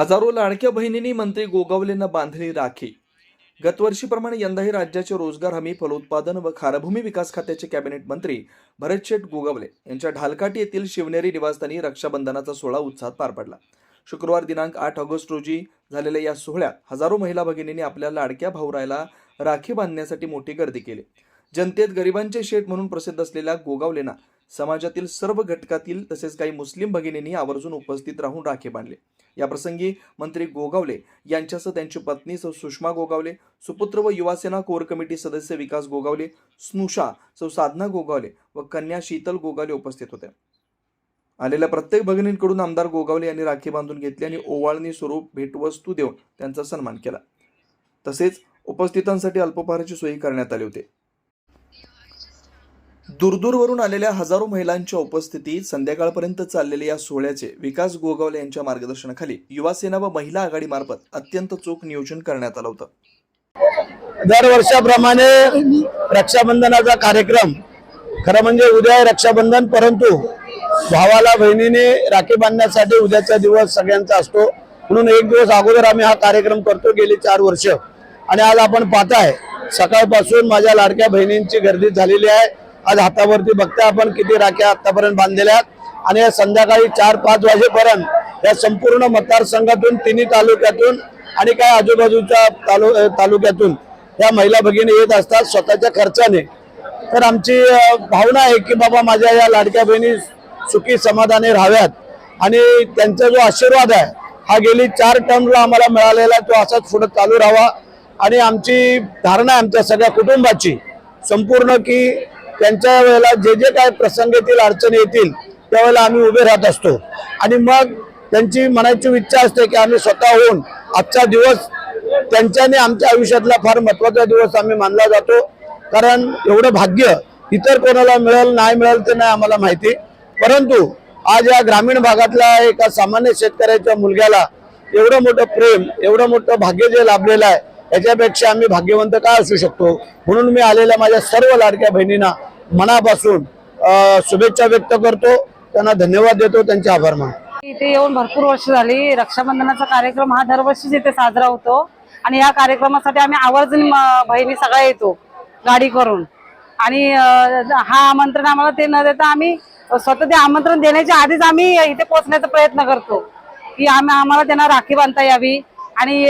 हजारो लाडक्या बहिणींनी मंत्री गोगावलेंना बांधली राखी. गतवर्षीप्रमाणे यंदाही राज्याचे रोजगार हमी फलोत्पादन व खारभूमी विकास खात्याचे कॅबिनेट मंत्री भरतशेठ गोगावले यांच्या ढालकाटी येथील शिवनेरी निवासस्थानी रक्षाबंधनाचा सोहळा उत्साहात पार पडला. शुक्रवार दिनांक आठ ऑगस्ट रोजी झालेल्या या सोहळ्यात हजारो महिला भगिनींनी आपल्या लाडक्या भाऊरायला राखी बांधण्यासाठी मोठी गर्दी केली. जनतेत गरिबांचे शेठ म्हणून प्रसिद्ध असलेल्या गोगावलेंना समाजातील सर्व घटकातील तसेच काही मुस्लिम भगिनींनी आवर्जून उपस्थित राहून राखी बांधले. या प्रसंगी मंत्री गोगावले यांच्यासह त्यांची पत्नी सौ सुषमा गोगावले सुपुत्र व युवासेना कोर कमिटी सदस्य विकास गोगावले स्नुषा सौ साधना गोगावले व कन्या शीतल गोगावले उपस्थित होत्या आलेल्या प्रत्येक भगिनींकडून आमदार गोगावले यांनी राखी बांधून घेतली आणि ओवाळणी स्वरूप भेटवस्तू देऊन त्यांचा सन्मान केला. तसेच उपस्थितांसाठी अल्पपहाराची सोयी करण्यात आली होती. दूरदूरवरून आलेल्या हजारो महिलांच्या उपस्थितीत संध्याकाळपर्यंत चाललेल्या या सोहळ्याचे विकास गोगावले यांच्या मार्गदर्शनाखाली युवासेना व महिला आघाडीमार्फत अत्यंत चोख नियोजन करण्यात आलं होतं. दरवर्षाप्रमाणे रक्षाबंधनाचा कार्यक्रम खरं म्हणजे उद्या आहे रक्षाबंधन परंतु भावाला बहिणीने राखी बांधण्यासाठी उद्याचा दिवस सगळ्यांचा असतो. म्हणून एक दिवस अगोदर आम्ही हा कार्यक्रम करतो गेली चार वर्ष. आणि आज आपण पाहताय सकाळपासून माझ्या लाडक्या बहिणींची गर्दी झालेली आहे. आज हातावरती बघताय आपण किती राख्या आतापर्यंत बांधलेल्या आहेत. आणि या संध्याकाळी चार पाच वाजेपर्यंत या संपूर्ण मतदारसंघातून तिन्ही तालुक्यातून आणि काय आजूबाजूच्या तालु तालुक्यातून या महिला भगिनी येत असतात स्वतःच्या खर्चाने. तर आमची भावना आहे की बाबा माझ्या या लाडक्या बहिणी सुखी समाधानी राहाव्यात. आणि त्यांचा जो आशीर्वाद आहे हा गेली चार टर्मला आम्हाला मिळालेला तो असाच पुढे चालू राहावा. आणि आमची धारणा आमच्या सगळ्या कुटुंबाची संपूर्ण की त्यांच्या वेळेला जे जे काय प्रसंग येतील अडचणी येतील त्यावेळेला आम्ही उभे राहत असतो. आणि मग त्यांची मनाची इच्छा असते की आम्ही स्वतःहून आजचा दिवस त्यांच्याने आमच्या आयुष्यातला फार महत्त्वाचा दिवस आम्ही मानला जातो. कारण एवढं भाग्य इतर कोणाला मिळेल नाही मिळेल ते नाही आम्हाला माहिती. परंतु आज या ग्रामीण भागातल्या एका सामान्य शेतकऱ्याच्या मुलग्याला एवढं मोठं प्रेम एवढं मोठं भाग्य जे लाभलेलं आहे याच्यापेक्षा आम्ही भाग्यवंत काय असू शकतो? म्हणून मी आलेल्या माझ्या सर्व लाडक्या बहिणींना मनापासून शुभेच्छा व्यक्त करतो. त्यांना धन्यवाद देतो. त्यांचे आभार मानतो. इथे येऊन भरपूर वर्ष झाली. रक्षाबंधनाचा कार्यक्रम हा दरवर्षीच इथे साजरा होतो. आणि या कार्यक्रमासाठी आम्ही आवर्जून म- बहिणी सगळ्या येतो गाडी करून. आणि हा आमंत्रण आम्हाला ते न देता आम्ही स्वतः ते आमंत्रण देण्याच्या आधीच आम्ही इथे पोहोचण्याचा प्रयत्न करतो. की आम्ही आम्हाला त्यांना राखी बांधता यावी. आणि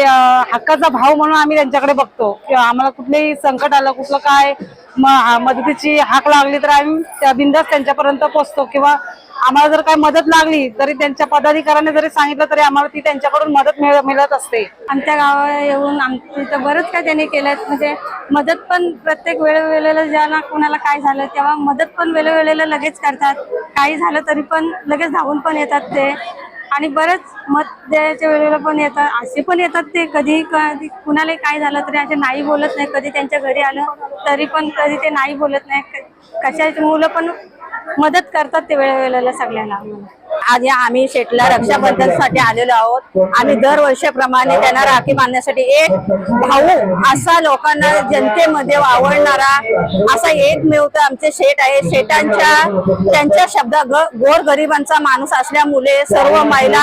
हक्काचा भाव म्हणून आम्ही त्यांच्याकडे बघतो. की आम्हाला कुठलंही संकट आलं कुठलं काय म- मदतीची हाक लागली तर आम्ही त्या बिंदास त्यांच्यापर्यंत पोहोचतो. किंवा आम्हाला जर काय मदत लागली तरी त्यांच्या पदाधिकाऱ्याने जरी सांगितलं तरी आम्हाला ती त्यांच्याकडून मदत मिळ- मिळत असते. आमच्या गावाला येऊन आमच्या इथं बरंच काय त्यांनी केलं म्हणजे मदत पण प्रत्येक वेळेवेळेला ज्याला कोणाला काय झालं तेव्हा मदत पण वेळोवेळेला लगेच करतात. काही झालं तरी पण लगेच धावून पण येतात ते. आणि बरंच मत द्यायच्या वेळेला पण येतात असे पण येतात ते कधी कधी कुणालाही काय झालं तरी असे नाही बोलत नाही कधी त्यांच्या घरी आलं तरी पण कधी ते नाही बोलत नाही. कशाची मुलं पण मदत करतात ते वेळेवेळेला सगळ्यांना. आज या आम्ही शेटला रक्षाबंधनसाठी आलेलो आहोत. आम्ही दरवर्षाप्रमाणे त्यांना राखी बांधण्यासाठी एक भाऊ असा लोकांना जनतेमध्ये आवडणारा असा एकमेव तर आमचे शेट आहे. शेटांच्या त्यांच्या शब्द गोर गरिबांचा माणूस असल्यामुळे सर्व महिला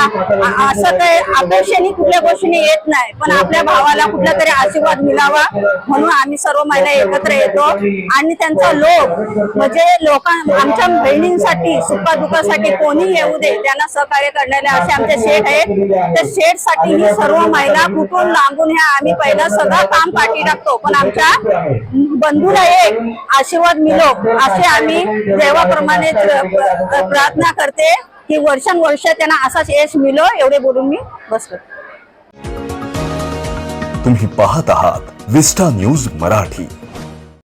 असं काही अपेक्षेने कुठल्या गोष्टीने येत नाही. पण आपल्या भावाला कुठला तरी आशीर्वाद मिळावा म्हणून आम्ही सर्व महिला एकत्र येतो. आणि त्यांचा लोक म्हणजे लोकां आमच्या बहिणींसाठी सुखादुखासाठी कोणी येऊ दे त्यांना सहकार्य करणारे असे आमचे शेठ आहेत. त्या शेठसाठी ही सर्व महिला कुठून लांबून ह्या आम्ही पहिलं सगळं काम पाठी टाकतो. पण आमच्या बंधूला एक आशीर्वाद मिळो असे आम्ही देवाप्रमाणे प्र- प्रार्थना करते की वर्षानुवर्ष त्यांना असाच यश मिळो एवढे बोलून मी बस करते. तुम्ही पाहत आहात विस्टा न्यूज मराठी.